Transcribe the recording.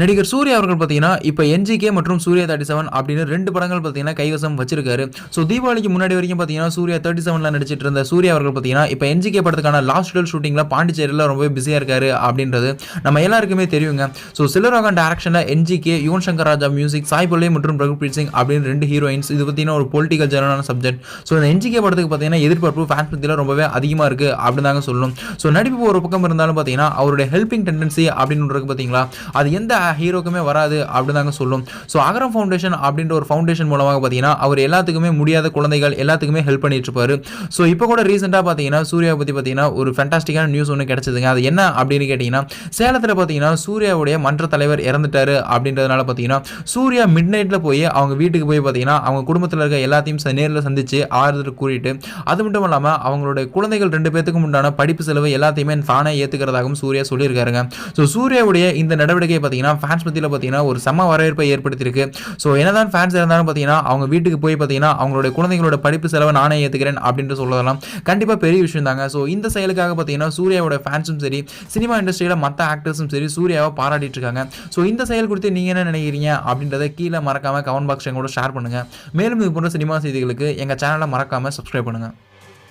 நடிகர் சூர்யா அவர்கள் பார்த்தீங்கன்னா இப்போ என்ஜிகே மற்றும் சூர்யா தேர்ட்டி செவன் அப்படின்னு ரெண்டு படங்கள் பார்த்தீங்கன்னா கைவசம் வச்சிருக்காரு. ஸோ தீபாவளிக்கு முன்னாடி வரைக்கும் பார்த்தீங்கன்னா சூர்யா தேர்ட்டி செவனில் நடிச்சிட்டு இருந்த சூர்யா அவர்கள் பார்த்தீங்கன்னா இப்போ என்ஜிகே படத்துக்கான லாஸ்ட் டேல் ஷூட்டிங்கில் பாண்டிச்சேரியில் ரொம்பவே பிஸியாக இருக்காரு அப்படின்றது நம்ம எல்லாருக்குமே தெரியுங்க. ஸோ சிலரோகன் டேரக்ஷனில் என்ஜிகே யுவன் சங்கர் ராஜா மியூசிக் சாய் பல்லே மற்றும் பிரகுப்ரீத் சிங் அப்படின்னு ரெண்டு ஹீரோயின்ஸ் இது பார்த்தீங்கன்னா ஒரு பொலிட்டிக்கல் ஜெனரான சப்ஜெக்ட் ஸோ இந்த என்ஜிகே படத்துக்கு பார்த்தீங்கன்னா எதிர்பார்ப்பு ஃபேன்ஸ் மத்தியில் ரொம்பவே அதிகமாக இருக்குது அப்படின்னு தாங்க சொல்லணும். ஸோ நடிப்பு ஒரு பக்கம் இருந்தாலும் பார்த்தீங்கன்னா அவருடைய ஹெல்பிங் டெண்டன்சி அப்படின்னு ஒன்று இருக்கு பார்த்தீங்களா அது எந்த ஹீரோக்குமே வராது அப்படின்னு தாங்க சொல்லும். ஸோ அகரம் ஃபவுண்டேஷன் அப்படின்ற ஒரு ஃபவுண்டேஷன் மூலமாக பார்த்தீங்கன்னா அவர் எல்லாத்துக்குமே முடியாத குழந்தைகள் எல்லாத்துக்குமே ஹெல்ப் பண்ணிட்டு இருப்பாரு. ஸோ இப்போ கூட ரீசெண்டாக பார்த்தீங்கன்னா சூர்யா பற்றி பார்த்தீங்கன்னா ஒரு ஃபேண்டாஸ்டிக்கான நியூஸ் ஒன்று கிடச்சிதுங்க. அது என்ன அப்படின்னு கேட்டிங்கன்னா சேலத்தில் பார்த்தீங்கன்னா சூர்யாவுடைய மன்ற தலைவர் இறந்துட்டாரு அப்படின்றதுனால பார்த்தீங்கன்னா சூர்யா மிட் நைட்டில் போய் அவங்க வீட்டுக்கு போய் பார்த்தீங்கன்னா அவங்க குடும்பத்தில் இருக்க எல்லாத்தையும் ச- நேரில் சந்திச்சு ஆறுதல் கூறிட்டு அது மட்டும் இல்லாமல் அவங்களுடைய குழந்தைகள் ரெண்டு பேத்துக்கும் உண்டான படிப்பு செலவு எல்லாத்தையுமே தானே ஏற்றுக்கிறதாகவும் சூர்யா சொல்லியிருக்காருங்க. ஸோ சூர்யாவுடைய இந்த நடவடிக்கை பார்த்தீங்கன்னா ஃபேன்ஸ் மத்தியில் பார்த்தீங்கன்னா ஒரு செம்ம வரவேற்பை ஏற்படுத்தியிருக்கு. ஸோ என்னதான் ஃபேன்ஸ் இருந்தாலும் பார்த்தீங்கன்னா அவங்க வீட்டுக்கு போய் பார்த்தீங்கன்னா அவங்களுடைய குழந்தைங்களோட படிப்பு செலவை நானே ஏற்றுக்கிறேன் அப்படின்ட்டு சொல்லலாம். கண்டிப்பாக பெரிய விஷயம் தாங்க. ஸோ இந்த செயலுக்காக பார்த்தீங்கன்னா சூர்யாவோட ஃபேன்ஸும் சரி சினிமா இண்டஸ்ட்ரியில் மற்ற ஆக்டர்ஸும் சரி சூர்யாவை பாராட்டிட்டு இருக்காங்க. ஸோ இந்த செயல் குறித்து நீங்கள் என்ன நினைக்கிறீங்க அப்படின்றத கீழே மறக்காமல் கமெண்ட் பாக்ஸ் கூட ஷேர் பண்ணுங்கள் மேலும் இது போன்ற சினிமா செய்திகளுக்கு எங்கள் சேனலை மறக்காமல் சப்ஸ்கிரைப் பண்ணுங்கள்